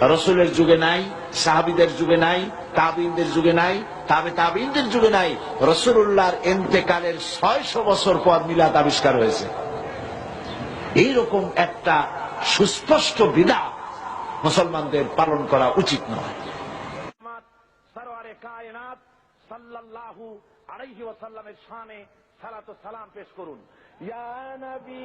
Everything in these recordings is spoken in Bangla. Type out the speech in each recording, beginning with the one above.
রসুলের যুগে নাই, সাহাবিদের যুগে নাই, তাবিনদের যুগে নাই, তাবে তাবিনদের যুগে নাই রসুল্লাহর এন্তেকালের ছয়শো বছর পর মিলাদ আবিষ্কার হয়েছে। এইরকম একটা সুস্পষ্ট বিধা মুসলমানদের পালন করা উচিত নয়। সাল্লাল্লাহু আলাইহি সালাত সালাম পেশ করুন। ইয়া নবী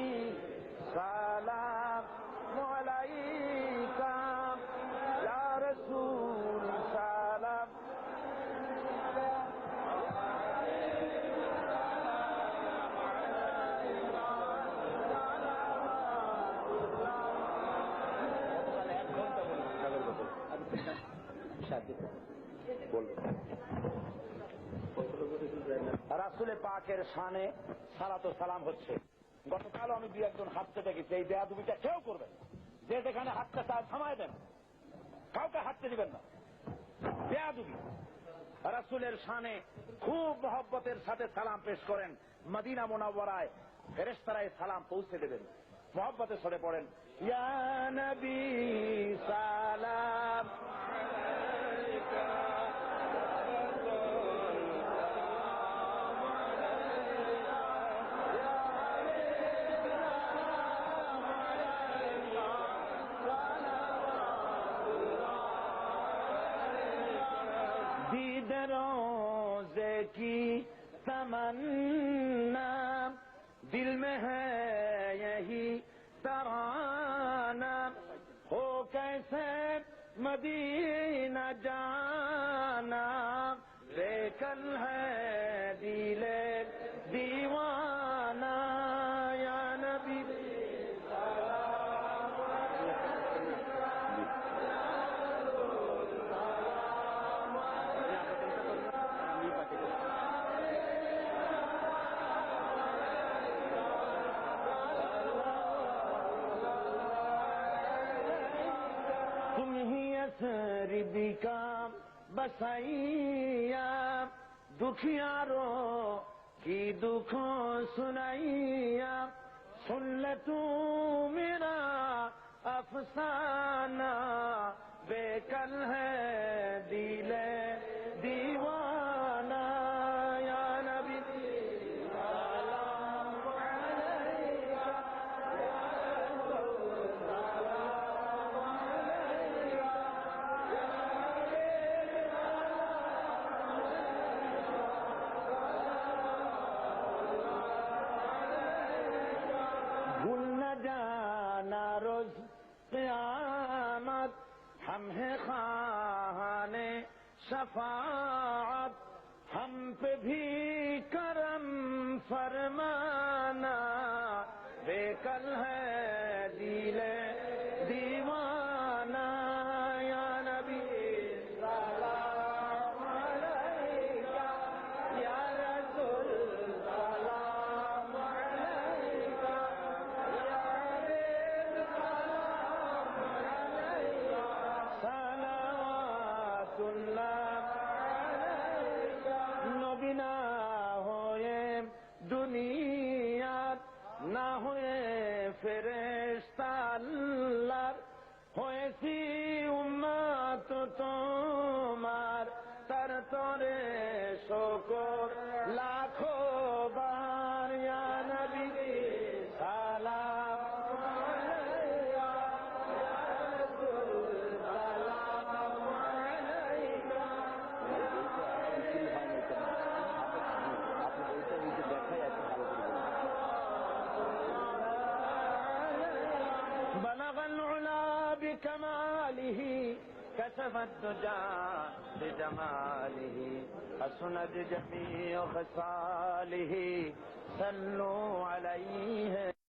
রাসুলে পাকের শানে সালাত ও সালাম হচ্ছে। গতকালও আমি দুই একজন হাঁটতে দেখেছি। এই দেয়া দুবিটা কেউ করবেন যে যেখানে হাঁটতে চায় থামায় দেন। কাউকে হাঁটতে দিবেন না। দেয়া দুবি রাসুলের শানে খুব মহব্বতের সাথে সালাম পেশ করেন। মদিনা মোনাওয়ারায় ফেরেস্তারায় সালাম পৌঁছে দেবেন। মহব্বতে সরে পড়েন, ইয়া সালাম। روزے کی تمنا دل میں ہے یہی پاگل ہے دل دیوانہ یا نبی۔ تم ہی اثر بھی کام بسائیا دکھیاروں کی دکھوں سنائیا سن لوں میرا افسانہ بے کل ہے دیلے دیوان قیامت ہم ہیں خان شفاعت ہم پہ بھی کرم فرمانا۔ নবীনা হয়ে দুনিয়ার না হয়ে ফেরেস্তাল্লার হয়েছি উম্মাত তোমার তার তরে শোকর লাখো بكماله كشف الدجى بجماله حسنت جميع خصاله صلوا عليه